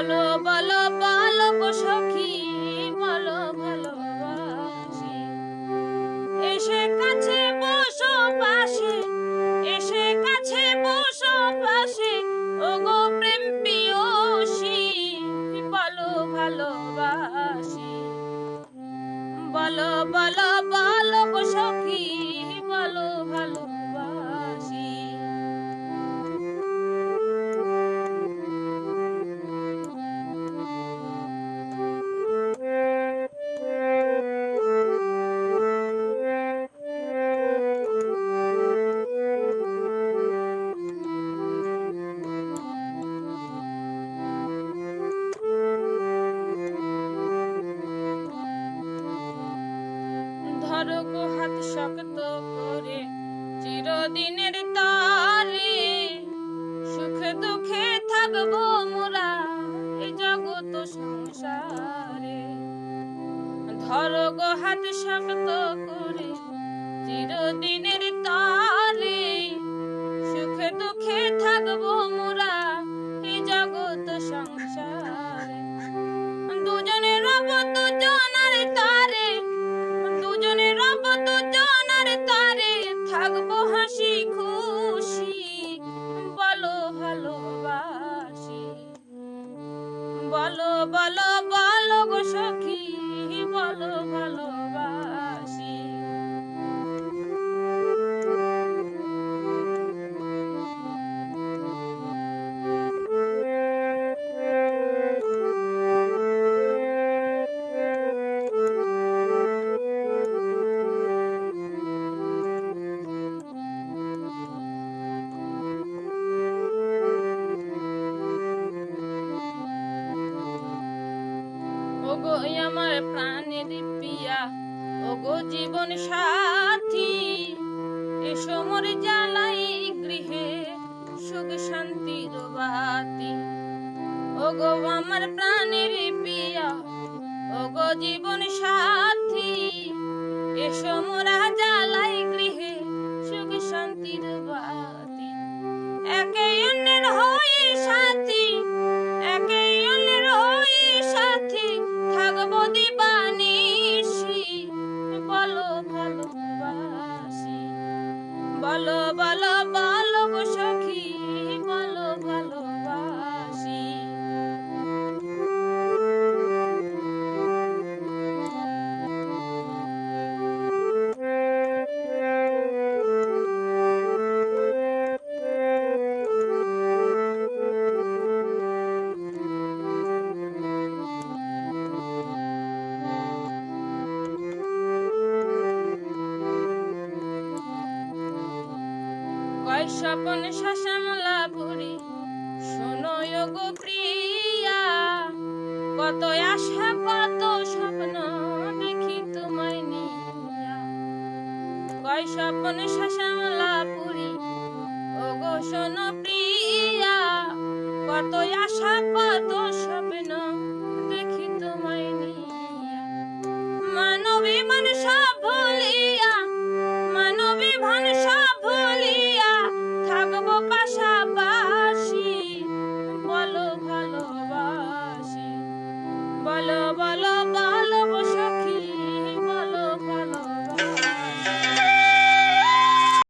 বলো বলো বালক সখী, বলো বলো এসে কাছে বসো পাশে, এসে কাছে বসো পাশে, ওগো প্রেম পিয়সী বলো ভালোবাসি। বলো বলো বালক সখী, বলো ভালো শক্ত করে, চিরদিনের তারে সুখে দুঃখে থাকব মোরা এই জগৎ সংসারে। ধরো গো হাত শক্ত করে, চিরদিনের তারে সুখে দুঃখে থাকব মোরা এই জগৎ সংসারে। বলো বলো ওগো আমার প্রাণের পিয়া ওগো, জীবন সাথী, এসো মোর জ্বালাই গৃহে, সুখ শান্তির বাতি ওগো, আমার প্রাণের পিয়া ওগো, জীবন সাথী, এসো মোরা জ্বালাই গৃহে বলো বলো স্বপন শাসামলা ভরি। শোনো গো প্রিয়া, কত আশা, কত স্বপ্ন দেখি তোমায় নিয়া। কয় স্বপন শাসামলা la